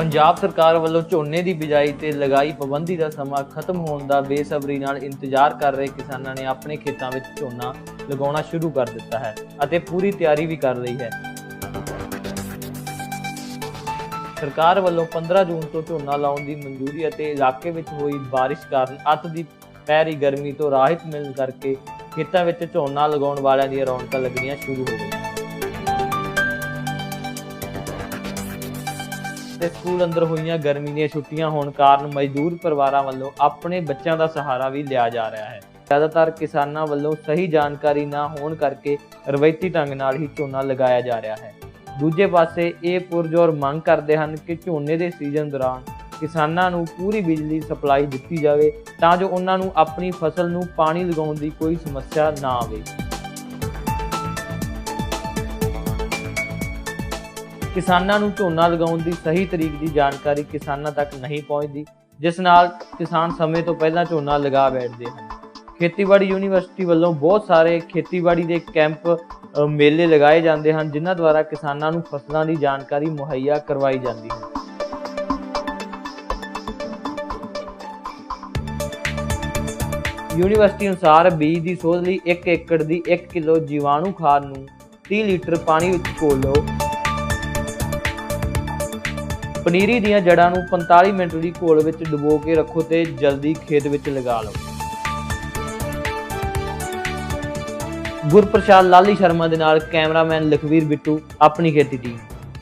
ਪੰਜਾਬ ਸਰਕਾਰ ਵੱਲੋਂ ਝੋਨੇ ਦੀ ਬਿਜਾਈ ਤੇ ਲਗਾਈ ਪਾਬੰਦੀ ਦਾ ਸਮਾਂ ਖਤਮ ਹੋਣ ਦਾ ਬੇਸਬਰੀ ਨਾਲ ਇੰਤਜ਼ਾਰ ਕਰ ਰਹੇ ਕਿਸਾਨਾਂ ਨੇ ਆਪਣੇ ਖੇਤਾਂ ਵਿੱਚ ਝੋਨਾ ਲਗਾਉਣਾ ਸ਼ੁਰੂ ਕਰ ਦਿੱਤਾ ਹੈ ਅਤੇ ਪੂਰੀ ਤਿਆਰੀ ਵੀ ਕਰ ਰਹੀ ਹੈ। ਸਰਕਾਰ ਵੱਲੋਂ 15 ਜੂਨ ਤੋਂ ਝੋਨਾ ਲਾਉਣ ਦੀ ਮਨਜ਼ੂਰੀ ਅਤੇ ਇਲਾਕੇ ਵਿੱਚ ਹੋਈ ਬਾਰਿਸ਼ ਕਾਰਨ ਅੱਤ ਦੀ ਪੈਰੀ ਗਰਮੀ ਤੋਂ ਰਾਹਤ ਮਿਲਣ ਕਰਕੇ ਖੇਤਾਂ ਵਿੱਚ ਝੋਨਾ ਲਗਾਉਣ ਵਾਲਿਆਂ ਦੀਆਂ ਰੌਣਕਾਂ ਲੱਗਣੀਆਂ ਸ਼ੁਰੂ ਹੋ ਗਈਆਂ। ਤੇ ਸਕੂਲ ਅੰਦਰ ਹੋਈਆਂ ਗਰਮੀ ਦੀਆਂ ਛੁੱਟੀਆਂ ਹੋਣ ਕਾਰਨ ਮਜ਼ਦੂਰ ਪਰਿਵਾਰਾਂ ਵੱਲੋਂ ਆਪਣੇ ਬੱਚਿਆਂ ਦਾ ਸਹਾਰਾ ਵੀ ਲਿਆ ਜਾ ਰਿਹਾ ਹੈ। ਜ਼ਿਆਦਾਤਰ ਕਿਸਾਨਾਂ ਵੱਲੋਂ ਸਹੀ ਜਾਣਕਾਰੀ ਨਾ ਹੋਣ ਕਰਕੇ ਰਵਾਇਤੀ ਢੰਗ ਨਾਲ ਹੀ ਝੋਨਾ ਲਗਾਇਆ ਜਾ ਰਿਹਾ ਹੈ। ਦੂਜੇ ਪਾਸੇ ਇਹ ਪੁਰਜੋਰ ਮੰਗ ਕਰਦੇ ਹਨ ਕਿ ਝੋਨੇ ਦੇ ਸੀਜ਼ਨ ਦੌਰਾਨ ਕਿਸਾਨਾਂ ਨੂੰ ਪੂਰੀ ਬਿਜਲੀ ਸਪਲਾਈ ਦਿੱਤੀ ਜਾਵੇ ਤਾਂ ਜੋ ਉਹਨਾਂ ਨੂੰ ਆਪਣੀ ਫਸਲ ਨੂੰ ਪਾਣੀ ਲਗਾਉਣ ਦੀ ਕੋਈ ਸਮੱਸਿਆ ਨਾ ਆਵੇ। ਕਿਸਾਨਾਂ ਨੂੰ ਝੋਨਾ ਲਗਾਉਣ ਦੀ ਸਹੀ ਤਰੀਕ ਦੀ ਜਾਣਕਾਰੀ ਕਿਸਾਨਾਂ ਤੱਕ ਨਹੀਂ ਪਹੁੰਚਦੀ, ਜਿਸ ਨਾਲ ਕਿਸਾਨ ਸਮੇਂ ਤੋਂ ਪਹਿਲਾਂ ਝੋਨਾ ਲਗਾ ਬੈਠਦੇ ਹਨ। ਖੇਤੀਬਾੜੀ ਯੂਨੀਵਰਸਿਟੀ ਵੱਲੋਂ ਬਹੁਤ ਸਾਰੇ ਖੇਤੀਬਾੜੀ ਦੇ ਕੈਂਪ ਮੇਲੇ ਲਗਾਏ ਜਾਂਦੇ ਹਨ, ਜਿਨ੍ਹਾਂ ਦੁਆਰਾ ਕਿਸਾਨਾਂ ਨੂੰ ਫਸਲਾਂ ਦੀ ਜਾਣਕਾਰੀ ਮੁਹੱਈਆ ਕਰਵਾਈ ਜਾਂਦੀ ਹੈ। ਯੂਨੀਵਰਸਿਟੀ ਅਨੁਸਾਰ ਬੀਜ ਦੀ ਸੋਧ ਲਈ 1 ਏਕੜ ਦੀ 1 ਕਿਲੋ ਜੀਵਾਣੂ ਖਾਦ ਨੂੰ 30 ਲੀਟਰ ਪਾਣੀ ਵਿੱਚ ਘੋਲੋ। ਪਨੀਰੀ ਦੀਆਂ ਜੜ੍ਹਾਂ ਨੂੰ 45 ਮਿੰਟ ਦੀ ਘੋਲ ਵਿੱਚ ਡੁਬੋ ਕੇ ਰੱਖੋ ਤੇ ਜਲਦੀ ਖੇਤ ਵਿੱਚ ਲਗਾ ਲਓ। ਗੁਰਪ੍ਰਸਾਦ ਲਾਲੀ ਸ਼ਰਮਾ ਦੇ ਨਾਲ ਕੈਮਰਾਮੈਨ ਲਖਵੀਰ ਬਿੱਟੂ, ਆਪਣੀ ਖੇਤੀ ਟੀਮ।